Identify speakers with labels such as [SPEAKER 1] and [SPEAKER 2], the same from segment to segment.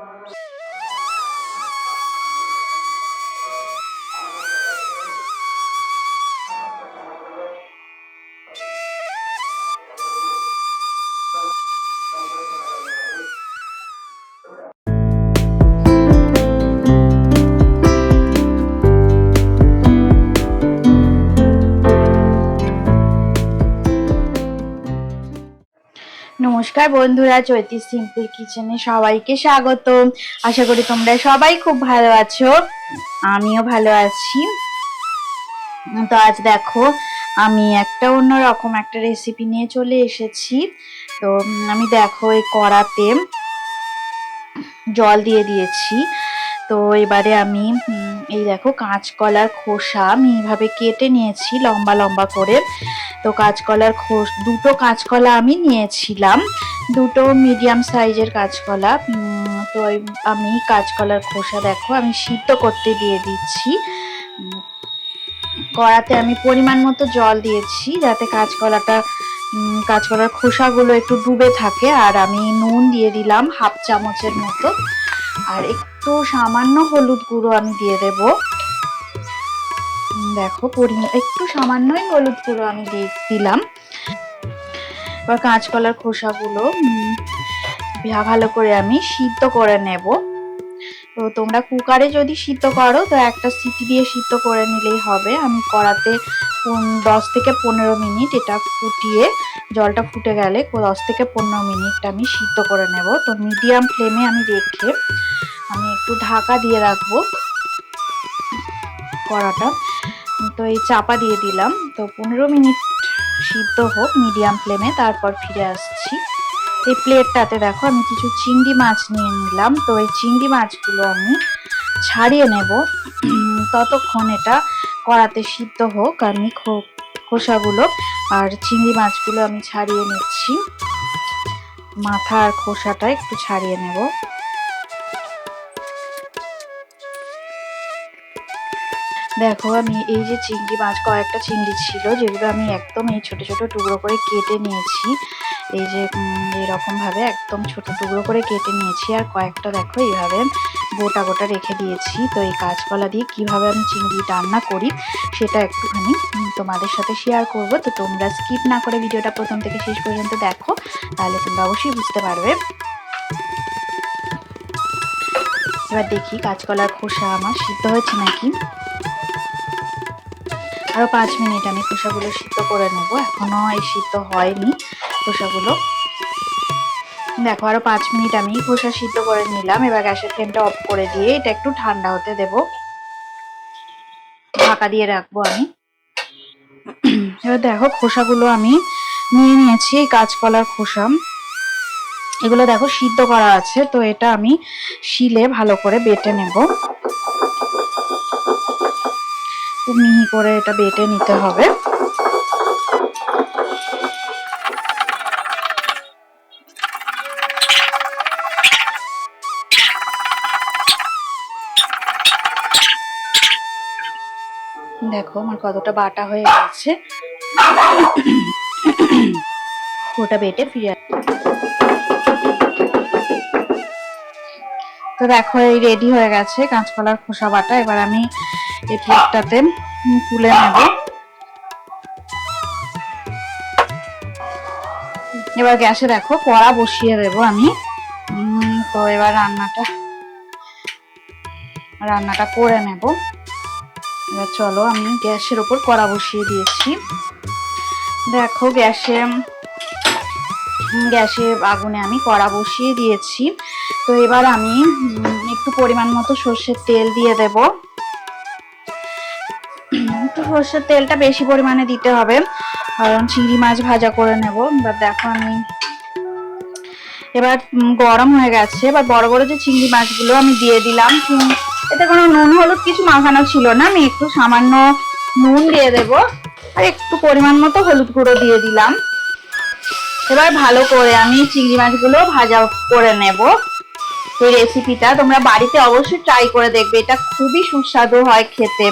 [SPEAKER 1] Thank you. নমস্কার বন্ধুরা চৈতি simple কিচেনে সবাইকে স্বাগত আশা করি তোমরা সবাই খুব ভালো আছো, আমিও ভালো আছি। তো আজ দেখো, আমি একটা অন্য রকম একটা রেসিপি নিয়ে চলে এসেছি। তো আমি দেখো এই কড়াতে জল দিয়ে দিয়েছি। তো এবারে আমি এই দেখো কাঁচকলার খোসা, আমি এইভাবে কেটে নিয়েছি লম্বা লম্বা করে। তো কাঁচকলার খোস, দুটো কাঁচকলা আমি নিয়েছিলাম। দুটো মিডিয়াম সাইজের কাঁচকলা। তো আমি কাঁচকলার খোসা দেখো, আমি সিদ্ধ করতে দিয়ে দিচ্ছি। কড়াতে আমি পরিমাণ মতো জল দিয়েছি যাতে কাঁচকলাটা কাঁচকলার খোসাগুলো একটু ডুবে থাকে। আর আমি নুন দিয়ে দিলাম হাফ চামচের মতো। আর একটু সামান্য হলুদ গুঁড়ো আমি দিয়ে দেবো। দেখো, পরিমাণ, একটু সামান্যই হলুদ গুঁড়ো আমি দিয়ে দিলাম। এবার কাঁচকলার খোসাগুলো ভালো করে আমি সিদ্ধ করে নেব। তো তোমরা কুকারে যদি সিদ্ধ করো, তো একটা সিটি দিয়ে সিদ্ধ করে নিলেই হবে। আমি কড়াতে দশ থেকে পনেরো মিনিট এটা ফুটিয়ে জলটা ফুটে গেলে দশ থেকে পনেরো মিনিট আমি সিদ্ধ করে নেব। তো মিডিয়াম ফ্লেমে আমি রেখে আমি একটু ঢাকা দিয়ে রাখব কড়াটা। তো এই চাপা দিয়ে দিলাম। তো পনেরো মিনিট সিদ্ধ হোক মিডিয়াম ফ্লেমে তারপর ফিরে আসছি। এই প্লেটটাতে দেখো আমি কিছু চিংড়ি মাছ নিয়ে নিলাম। তো এই চিংড়ি মাছগুলো আমি ছাড়িয়ে নেব। ততক্ষণ এটা কড়াতে সিদ্ধ হোক আমি খোসাগুলো আর চিংড়ি মাছগুলো আমি ছাড়িয়ে নিচ্ছি। মাথা আর খোসাটা একটু ছাড়িয়ে নেব। দেখো আমি এই যে চিংড়ি মাছ কয়েকটা চিংড়ি ছিল যেগুলো আমি একদম এই ছোট ছোট টুকরো করে কেটে নিয়েছি। এই যে উম, এরকম ভাবে একদম ছোট টুকরো করে কেটে নিয়েছি আর কয়েকটা দেখো এইভাবে গোটা গোটা রেখে দিয়েছি। তো এই কাঁচকলা দিয়ে কীভাবে আমি চিংড়ি রান্না করি, সেটা একটুখানি তোমাদের সাথে শেয়ার করব। তো তোমরা স্কিপ না করে ভিডিওটা প্রথম থেকে শেষ পর্যন্ত দেখো, তাহলে তোমরা অবশ্যই বুঝতে পারবে। এবার দেখি কাঁচকলার খোসা আমার সিদ্ধ হয়েছে নাকি? আরও পাঁচ মিনিট আমি খোসাগুলো সিদ্ধ করে নেব। এখনও এই সিদ্ধ হয়নি খোসাগুলো। দেখো, আরও পাঁচ মিনিট আমি খোসা সিদ্ধ করে নিলাম। এবার গ্যাসের ফ্লেমটা অফ করে দিয়ে এটা একটু ঠান্ডা হতে দেব। ঢাকা দিয়ে রাখব আমি। এবার দেখো, খোসাগুলো আমি নিয়ে নিয়েছি কাঁচকলার খোসা। এগুলো দেখো, সিদ্ধ করা আছে, তো এটা আমি শিলে ভালো করে বেটে নেব। মিহি করে এটা বেটে নিতে হবে। দেখো আমার কতটা বাটা হয়ে গেছে। ওটা বেটে ফিরে তো দেখো, এই রেডি হয়ে গেছে কাঁচকলার খোসা বাটা। এবার আমি এই প্লেটটাতে তুলে নেব। এবার গ্যাসে দেখো, কড়া বসিয়ে দেব আমি। তো এবার রান্নাটা রান্নাটা করে নেব। এবার চলো আমি গ্যাসের ওপর কড়া বসিয়ে দিয়েছি। দেখো গ্যাসে গ্যাসে আগুনে আমি কড়া বসিয়ে দিয়েছি। তো এবার আমি একটু পরিমাণ মতো সর্ষের তেল দিয়ে দেব। একটু সর্ষের তেলটা বেশি পরিমাণে দিতে হবে, কারণ চিংড়ি মাছ ভাজা করে নেব। এবার দেখো আমি এবার গরম হয়ে গেছে। এবার বড় বড় যে চিংড়ি মাছগুলো আমি দিয়ে দিলাম। এতে কোনো নুন, হলুদ কিছু মাখানো ছিল না। আমি একটু সামান্য নুন দিয়ে দেব। আর একটু পরিমাণ মতো হলুদ গুঁড়ো দিয়ে দিলাম। এবার ভালো করে আমি চিংড়ি মাছগুলো ভাজা করে নেব। এই রেসিপিটা তোমরা বাড়িতে অবশ্যই ট্রাই করে দেখবে। এটা খুবই সুস্বাদু হয় খেতে।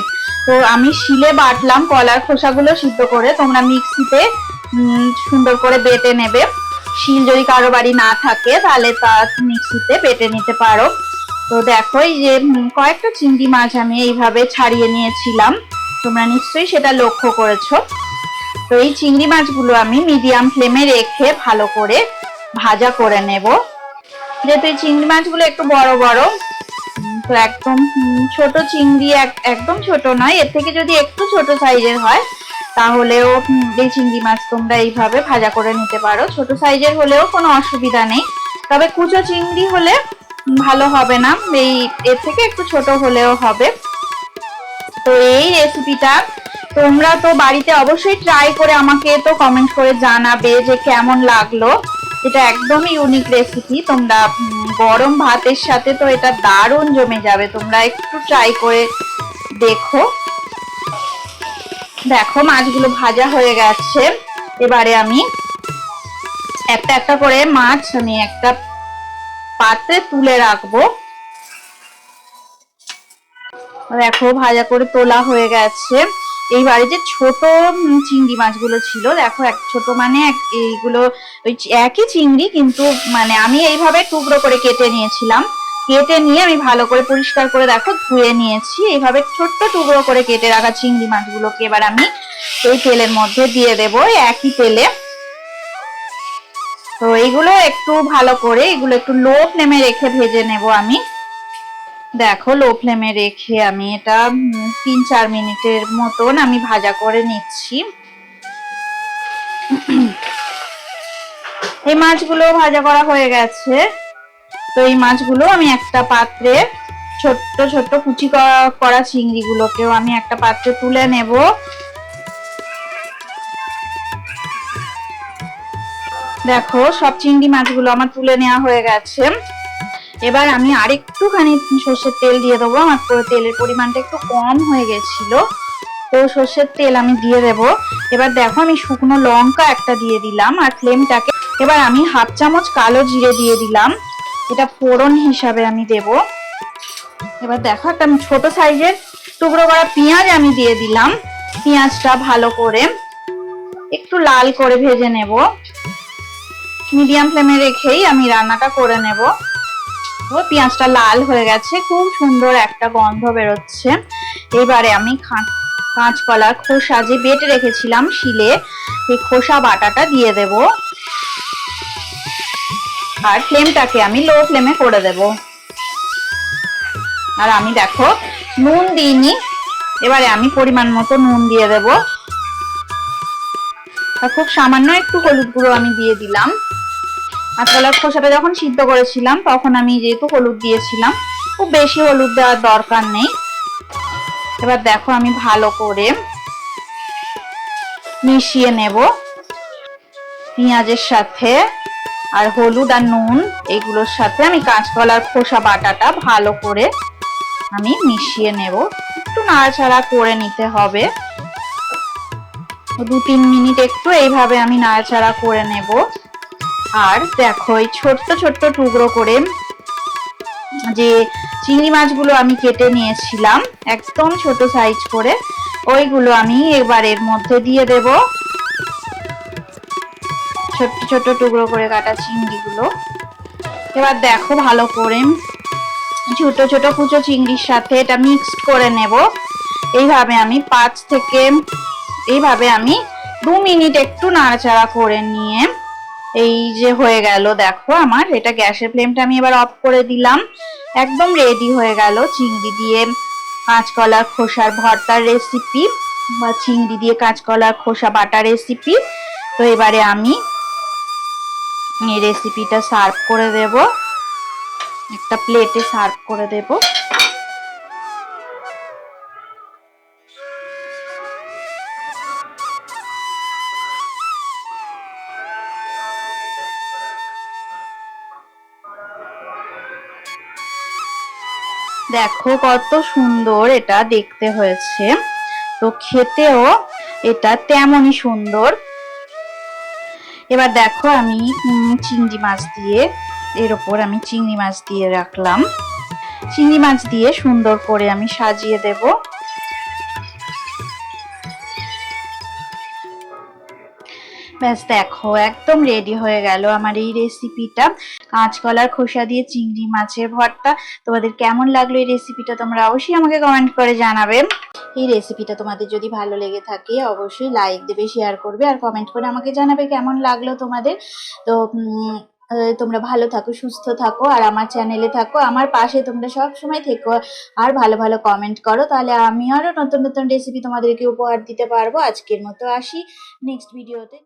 [SPEAKER 1] তো আমি শিলে বাটলাম, কলার খোসাগুলো সিদ্ধ করে তোমরা মিক্সিতে সুন্দর করে বেটে নেবে। শিল যদি কারও বাড়ি না থাকে, তাহলে তা মিক্সিতে বেটে নিতে পারো। তো দেখো, এই যে কয়েকটা চিংড়ি মাছ আমি এইভাবে ছাড়িয়ে নিয়েছিলাম। তোমরা নিশ্চয়ই সেটা লক্ষ্য করেছ। তো এই চিংড়ি মাছগুলো আমি মিডিয়াম ফ্লেমে রেখে ভালো করে ভাজা করে নেব। যেহেতু এই চিংড়ি মাছগুলো একটু বড় বড় তো একদম ছোট চিংড়ি একদম ছোট নয়, এর থেকে যদি একটু ছোট সাইজের হয় তাহলেও এই চিংড়ি মাছ তোমরা এইভাবে ভাজা করে নিতে পারো। ছোট সাইজের হলেও কোনো অসুবিধা নেই। তবে কুচো চিংড়ি হলে ভালো হবে না। এই এর থেকে একটু ছোট হলেও হবে। তো এই রেসিপিটা তোমরা তো বাড়িতে অবশ্যই ট্রাই করে আমাকে তো কমেন্ট করে জানাবে যে কেমন লাগল। এটা একদমই ইউনিক রেসিপি তোমরা গরম ভাতের সাথে তো এটা দারুণ জমে যাবে। তোমরা একটু ট্রাই করে দেখো। দেখো মাছগুলো ভাজা হয়ে গেছে। এবারে আমি একটা একটা করে মাছ আমি একটা পাত্রে তুলে রাখব। দেখো, ভাজা করে তোলা হয়ে গেছে। এইবারে যে ছোট চিংড়ি মাছগুলো ছিল, দেখো, এক ছোট মানে এইগুলো ওই একই চিংড়ি, কিন্তু মানে আমি এইভাবে টুকরো করে কেটে নিয়েছিলাম। কেটে নিয়ে আমি ভালো করে পরিষ্কার করে দেখো, ধুয়ে নিয়েছি। এইভাবে ছোট্ট টুকরো করে কেটে রাখা চিংড়ি মাছগুলোকে এবার আমি এই তেলের মধ্যে দিয়ে দেবো একই তেলে। তো এইগুলো একটু ভালো করে, এগুলো একটু লো ফ্লেমে রেখে ভেজে নেব আমি। দেখো, লো ফ্লেমে রেখে আমি এটা তিন চার মিনিটের মতন আমি ভাজা করে নিচ্ছি। এই মাছগুলো ভাজা করা হয়ে গেছে। তো এই মাছগুলো আমি একটা পাত্রে ছোট্ট ছোট্ট কুচি করা- করা চিংড়িগুলোকেও আমি একটা পাত্রে তুলে নেব। দেখো, সব চিংড়ি মাছগুলো আমার তুলে নেওয়া হয়ে গেছে। এবার আমি আরেকটুখানি সর্ষের তেল দিয়ে দেবো। আমার পুরো তেলের পরিমাণটা একটু কম হয়ে গেছিল। তো সর্ষের তেল আমি দিয়ে দেব। এবার দেখো, আমি শুকনো লঙ্কা একটা দিয়ে দিলাম আর ফ্লেমটাকে এবার আমি হাফ চামচ কালো জিরে দিয়ে দিলাম। এটা ফোড়ন হিসাবে আমি দেব। এবার দেখো একটা ছোট সাইজের টুকরো করা পেঁয়াজ আমি দিয়ে দিলাম। পেঁয়াজটা ভালো করে একটু লাল করে ভেজে নেব। মিডিয়াম ফ্লেমে রেখেই আমি রান্নাটা করে নেব। পেঁয়াজটা লাল হয়ে গেছে, খুব সুন্দর একটা গন্ধ বেরোচ্ছে। এবারে আমি কাঁচকলার খোসা যে বেটে রেখেছিলাম শিলে এই খোসা বাটাটা দিয়ে দেব। আর ফ্লেমটাকে আমি লো ফ্লেমে করে দেব। আর আমি দেখো, নুন দিইনি। এবারে আমি পরিমাণ মতো নুন দিয়ে দেব। আর খুব সামান্য একটু হলুদ গুঁড়ো আমি দিয়ে দিলাম। কাঁচকলার খোসাটা যখন সিদ্ধ করেছিলাম, তখন আমি যেহেতু হলুদ দিয়েছিলাম, খুব বেশি হলুদ দেওয়ার দরকার নেই। এবার দেখো আমি ভালো করে মিশিয়ে নেব। পেঁয়াজের সাথে আর হলুদ আর নুন, এগুলোর সাথে আমি কাঁচকলার খোসা বাটাটা ভালো করে আমি মিশিয়ে নেব। একটু নাড়াচাড়া করে নিতে হবে। দু তিন মিনিট একটু এইভাবে আমি নাড়াচাড়া করে নেব। আর দেখো, এই ছোট্ট ছোট্ট টুকরো করে যে চিংড়ি মাছগুলো আমি কেটে নিয়েছিলাম, একদম ছোট সাইজ করে, ওইগুলো আমি এবার এর মধ্যে দিয়ে দেব। ছোট্ট ছোট্ট টুকরো করে কাটা চিংড়িগুলো। এবার দেখো ভালো করে ছোট ছোট কুচো চিংড়ির সাথে এটা মিক্সড করে নেব। এইভাবে আমি পাঁচ থেকে, এইভাবে আমি দু মিনিট একটু নাড়াচাড়া করে নিয়ে এই যে হয়ে গেল, দেখো আমার। এটা গ্যাসের ফ্লেমটা আমি এবার অফ করে দিলাম। একদম রেডি হয়ে গেল চিংড়ি দিয়ে কাঁচকলার খোসার ভর্তার রেসিপি বা চিংড়ি দিয়ে কাঁচকলার খোসা বাটা রেসিপি তো এবারে আমি রেসিপিটা সার্ভ করে দেব। একটা প্লেটে সার্ভ করে দেব। দেখো কত সুন্দর এটা দেখতে হয়েছে। তো খেতেও এটা তেমনই সুন্দর। এবার দেখো আমি চিংড়ি মাছ দিয়ে, এর ওপর আমি চিংড়ি মাছ দিয়ে রাখলাম। চিংড়ি মাছ দিয়ে সুন্দর করে আমি সাজিয়ে দেব। ব্যাস, দেখো, একদম রেডি হয়ে গেল আমার এই রেসিপিটা কাঁচকলার খোসা দিয়ে চিংড়ি মাছের ভর্তা। তোমাদের কেমন লাগল এই রেসিপিটা তোমরা অবশ্যই আমাকে কমেন্ট করে জানাবে। এই রেসিপিটা তোমাদের যদি ভালো লেগে থাকে, অবশ্যই লাইক দেবে শেয়ার করবে আর কমেন্ট করে আমাকে জানাবে কেমন লাগল তোমাদের। তো তোমরা ভালো থাকো, সুস্থ থাকো আর আমার চ্যানেলে থাকো। আমার পাশে তোমরা সব সময় থেকো আর ভালো ভালো কমেন্ট করো। তাহলে আমি আরও নতুন নতুন রেসিপি তোমাদেরকে উপহার দিতে পারব। আজকের মতো আসি। নেক্সট ভিডিওতে